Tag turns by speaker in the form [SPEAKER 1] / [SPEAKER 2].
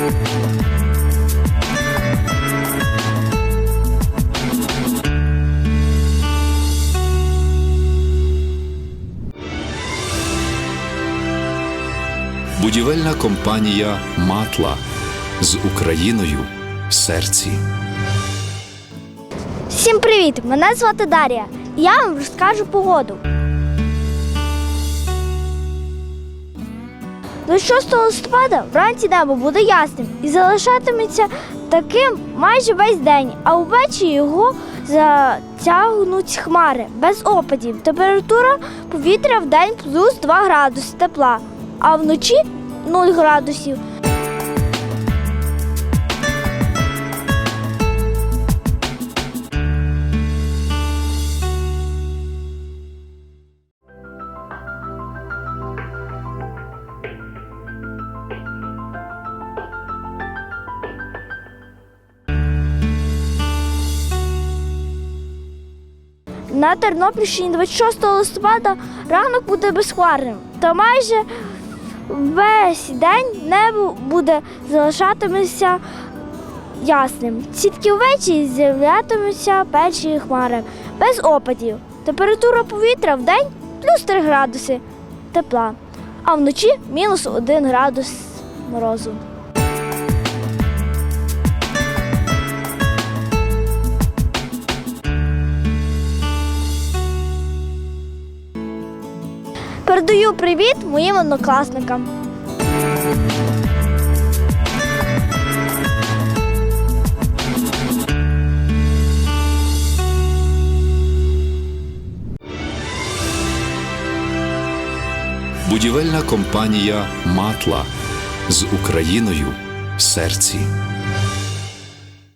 [SPEAKER 1] Будівельна компанія Матла з Україною в серці.
[SPEAKER 2] Всім привіт! Мене звати Дар'я. Я вам розкажу погоду. 26 листопада вранці небо буде ясним і залишатиметься таким майже весь день, а увечері його затягнуть хмари без опадів. Температура повітря в день плюс 2 градуси тепла, а вночі 0 градусів. На Тернопільщині 26 листопада ранок буде безхмарним, та майже весь день небо буде залишатиметься ясним. Тільки ввечері з'являтимуться перші хмари без опадів. Температура повітря в день плюс 3 градуси тепла, а вночі мінус 1 градус морозу. Передаю привіт моїм однокласникам.
[SPEAKER 1] Будівельна компанія Матла з Україною в серці.